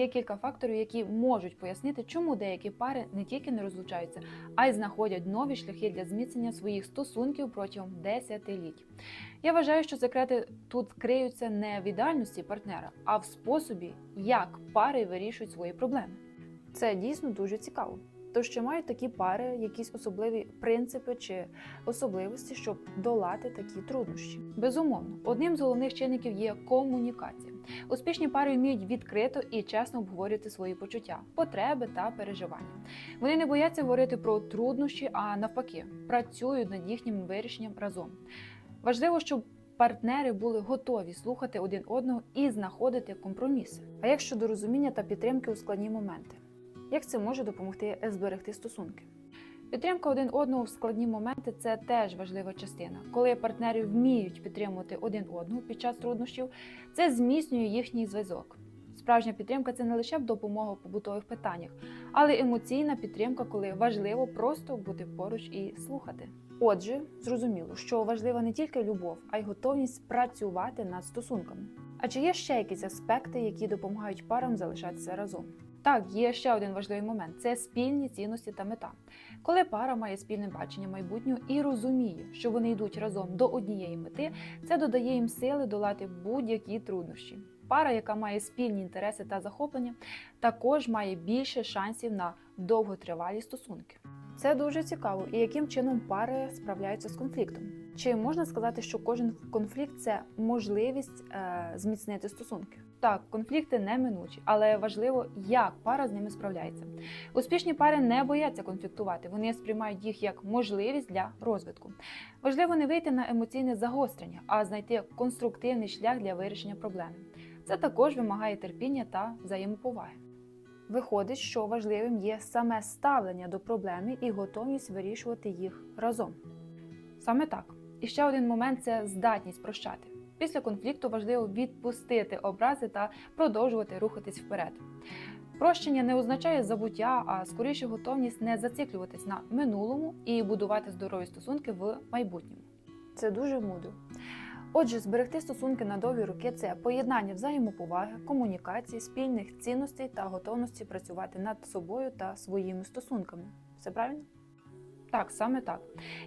Є кілька факторів, які можуть пояснити, чому деякі пари не тільки не розлучаються, а й знаходять нові шляхи для зміцнення своїх стосунків протягом десятиліть. Я вважаю, що секрети тут криються не в ідеальності партнера, а в способі, як пари вирішують свої проблеми. Це дійсно дуже цікаво. Тож чи мають такі пари якісь особливі принципи чи особливості, щоб долати такі труднощі? Безумовно, одним з головних чинників є комунікація. Успішні пари вміють відкрито і чесно обговорювати свої почуття, потреби та переживання. Вони не бояться говорити про труднощі, а навпаки, працюють над їхнім вирішенням разом. Важливо, щоб партнери були готові слухати один одного і знаходити компроміси. А як щодо розуміння та підтримки у складні моменти? Як це може допомогти зберегти стосунки? Підтримка один одного в складні моменти це теж важлива частина. Коли партнери вміють підтримувати один одного під час труднощів, це зміцнює їхній зв'язок. Справжня підтримка це не лише допомога в побутових питаннях, але емоційна підтримка, коли важливо просто бути поруч і слухати. Отже, зрозуміло, що важлива не тільки любов, а й готовність працювати над стосунками. А чи є ще якісь аспекти, які допомагають парам залишатися разом? Так, є ще один важливий момент це спільні цінності та мета. Коли пара має спільне бачення майбутнього і розуміє, що вони йдуть разом до однієї мети, це додає їм сили долати будь-які труднощі. Пара, яка має спільні інтереси та захоплення, також має більше шансів на довготривалі стосунки. Це дуже цікаво, і яким чином пари справляються з конфліктом. Чи можна сказати, що кожен конфлікт це можливість е, зміцнити стосунки? Так, конфлікти неминучі, але важливо, як пара з ними справляється. Успішні пари не бояться конфліктувати, вони сприймають їх як можливість для розвитку. Важливо не вийти на емоційне загострення, а знайти конструктивний шлях для вирішення проблеми. Це також вимагає терпіння та взаємоповаги. Виходить, що важливим є саме ставлення до проблеми і готовність вирішувати їх разом. Саме так. І ще один момент це здатність прощати. Після конфлікту важливо відпустити образи та продовжувати рухатись вперед. Прощення не означає забуття, а скоріше готовність не зациклюватись на минулому і будувати здорові стосунки в майбутньому. Це дуже мудро. Отже, зберегти стосунки на довгі роки це поєднання взаємоповаги, комунікації, спільних цінностей та готовності працювати над собою та своїми стосунками. Все правильно? Так, саме так.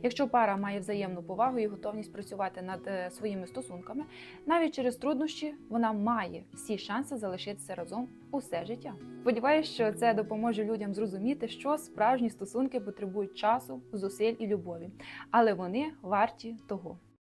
Якщо пара має взаємну повагу і готовність працювати над е, своїми стосунками, навіть через труднощі вона має всі шанси залишитися разом усе життя. Сподіваюсь, що це допоможе людям зрозуміти, що справжні стосунки потребують часу, зусиль і любові, але вони варті того.